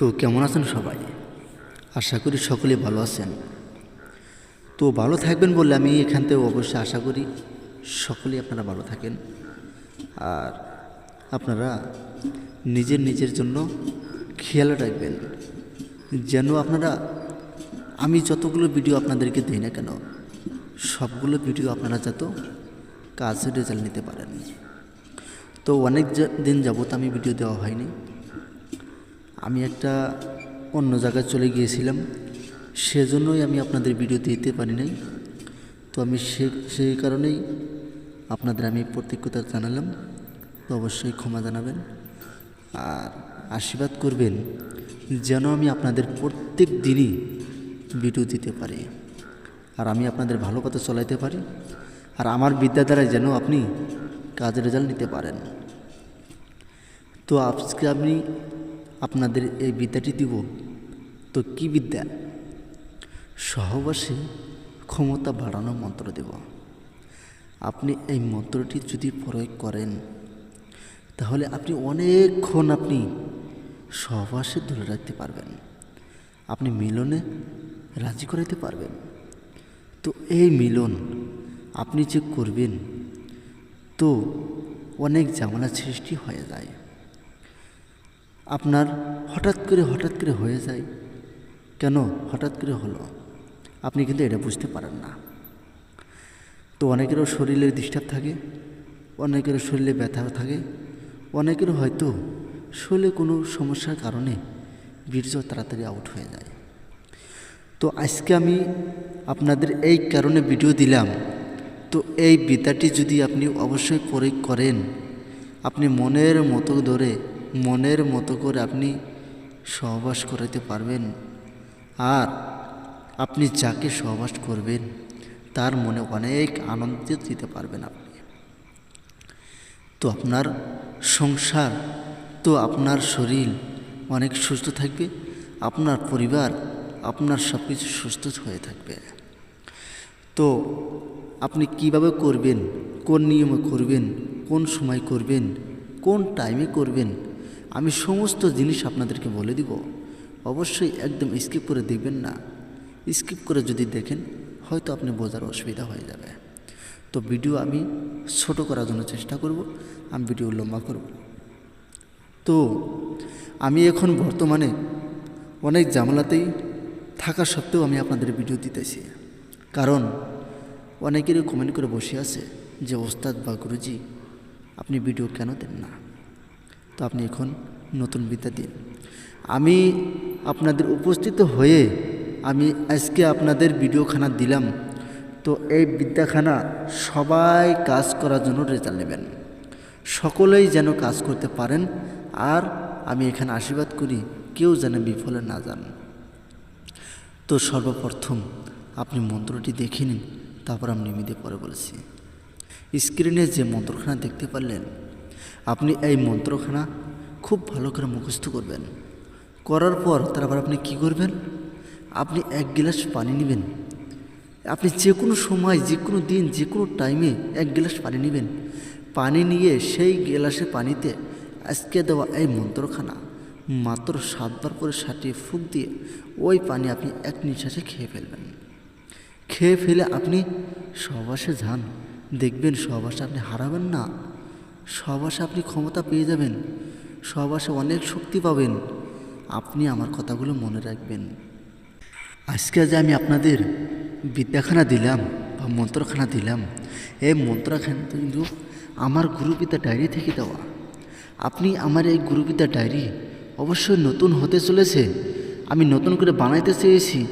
তো কেমন আছেন সবাই? আশা করি সকলে ভালো আছেন। তো ভালো থাকবেন বলে আমি এখান থেকে অবশ্যই আশা করি সকলেই আপনারা ভালো থাকেন। আর আপনারা নিজের নিজের জন্য খেয়াল রাখবেন যেন আপনারা আমি যতগুলো ভিডিও আপনাদেরকে দিই না কেন, সবগুলো ভিডিও আপনারা যত কাজের রেজাল্ট নিতে পারেন। তো অনেক দিন যাবত আমি ভিডিও দেওয়া হয়নি। আমি একটা অন্য জায়গায় চলে গিয়েছিলাম, সেজন্যই আমি আপনাদের ভিডিও দিতে পারি নাই। তো আমি সে সেই কারণেই আপনাদের আমি প্রত্যেকতা জানালাম। তো অবশ্যই ক্ষমা জানাবেন। আর আশীর্বাদ করবেন যেন আমি আপনাদের প্রত্যেক দিনই ভিডিও দিতে পারি। আর আমি আপনাদের ভালো কথা চলাইতে পারি। আর আমার বিদ্যা দ্বারা যেন আপনি কাজের রেজাল্ট নিতে পারেন। তো আজকে আমি আপনাদের এই বিদ্যাটি দিব? তো কি বিদ্যা? সহবাসে ক্ষমতা বাড়ানোর মন্ত্র দেব। আপনি এই মন্ত্রটি যদি প্রয়োগ করেন, তাহলে আপনি অনেকক্ষণ আপনি সহবাসে ধরে রাখতে পারবেন। আপনি মিলনে রাজি করাইতে পারবেন। তো এই মিলন আপনি যে করবেন, তো অনেক ঝামেলা সৃষ্টি হয়ে যায়। আপনার হঠাৎ করে হঠাৎ করে হয়ে যায়। কেন হঠাৎ করে হলো? আপনি কিন্তু এটা বুঝতে পারেন না। তো অনেকেরও শরীরে ডিস্টার্ব থাকে, অনেকেরও শরীরে ব্যথা থাকে, অনেকেরও হয়তো শরীরে কোনো সমস্যার কারণে বীর্য তাড়াতাড়ি আউট হয়ে যায়। তো আজকে আমি আপনাদের এই কারণে ভিডিও দিলাম। তো এই বিদ্যাটি যদি আপনি অবশ্যই প্রয়োগ করেন, আপনি মনের মতো ধরে মনের মতো করে আপনি সহবাস করাতে পারবেন। আর আপনি যাকে সহবাস করবেন, তার মনে অনেক আনন্দ দিতে পারবেন আপনি। তো আপনার সংসার, তো আপনার শরীর অনেক সুস্থ থাকবে, আপনার পরিবার, আপনার সব কিছু সুস্থ হয়ে থাকবে। তো আপনি কীভাবে করবেন, কোন নিয়মে করবেন, কোন সময় করবেন, কোন টাইমে করবেন আমি সমস্ত জিনিস আপনাদেরকে বলে দিব। অবশ্যই একদম স্কিপ করে দেখবেন না। স্কিপ করে যদি দেখেন, হয়তো আপনি বোঝার অসুবিধা হয়ে যাবে। তো ভিডিও আমি ছোট করার জন্য চেষ্টা করব, আমি ভিডিও লম্বা করব। তো আমি এখন বর্তমানে অনেক ঝামেলাতেই থাকা সত্ত্বেও আমি আপনাদের ভিডিও দিতেছি। কারণ অনেকেরই কমেন্ট করে বসে আছে যে, ওস্তাদ বা গুরুজি, আপনি ভিডিও কেন দেন না? তো আপনি এখন নতুন বিদ্যা দিন। আমি আপনাদের উপস্থিত হয়ে আমি আজকে আপনাদের ভিডিওখানা দিলাম। তো এই বিদ্যাখানা সবাই কাজ করার জন্য রেজাল্ট নেবেন। সকলেই যেন কাজ করতে পারেন। আর আমি এখানে আশীর্বাদ করি, কেউ যেন বিফলে না যান। তো সর্বপ্রথম আপনি মন্ত্রটি দেখে নিন, তারপর আমি নিমিতে পরে বলেছি। স্ক্রিনে যে মন্ত্রখানা দেখতে পারলেন আপনি এই মন্ত্রখানা খুব ভালো করে মুখস্থ করবেন। করার পর তারপর আপনি কি করবেন? আপনি এক গ্লাস পানি নেবেন। আপনি যে কোনো সময় যে কোনো দিন যে কোনো টাইমে এক গ্লাস পানি নেবেন। পানি নিয়ে সেই গ্লাসে পানিতে আজকে দেওয়া এই মন্ত্রখানা মাত্র সাতবার করে সাটিয়ে ফুক দিয়ে ওই পানি আপনি এক নিঃশ্বাসে খেয়ে ফেলবেন। খেয়ে ফেলে আপনি সহবাসে যান। দেখবেন সহবাসে আপনি হারাবেন না। সহবাসে আপনি ক্ষমতা পেয়ে যাবেন সহবাসে অনেক শক্তি পাবেন। আপনি আমার কথাগুলো মনে রাখবেন। আজকে যে আমি আপনাদের বিদ্যাখানা দিলাম বা মন্ত্রখানা দিলাম, এই মন্ত্রখানা কিন্তু আমার গুরুবিদ্যা ডায়েরি থেকে দেওয়া। আপনি আমার এই গুরুবিদ্যা ডায়েরি অবশ্যই নতুন হতে চলেছে, আমি নতুন করে বানাইতে চেয়েছি।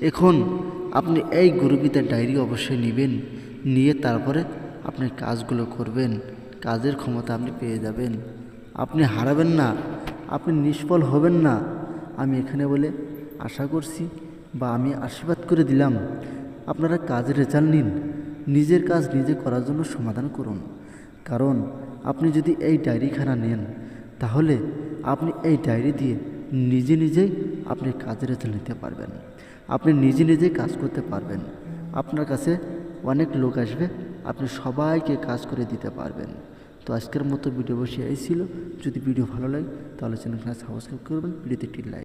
এখন আপনি এই গুরুবিদ্যা ডায়েরি অবশ্যই নেবেন, নিয়ে তারপরে আপনি কাজগুলো করবেন। কাজের ক্ষমতা আপনি পেয়ে যাবেন। আপনি হারাবেন না, আপনি নিষ্ফল হবেন না। আমি এখানে বলে আশা করছি বা আমি আশীর্বাদ করে দিলাম, আপনারা কাজের রেজাল্ট নিন, নিজের কাজ নিজে করার জন্য সমাধান করুন। কারণ আপনি যদি এই ডায়েরিখানা নেন, তাহলে আপনি এই ডায়েরি দিয়ে নিজে নিজেই আপনি কাজের রেজাল্ট নিতে পারবেন। আপনি নিজে নিজেই কাজ করতে পারবেন। আপনার কাছে অনেক লোক আসবে, আপনি সবাইকে কাজ করে দিতে পারবেন। তো আজকের মতো ভিডিও বসে এই ছিল। যদি ভিডিও ভালো লাগে, তাহলে চ্যানেলখানে সাবস্ক্রাইব করবেন। ভিডিওতে একটি লাইক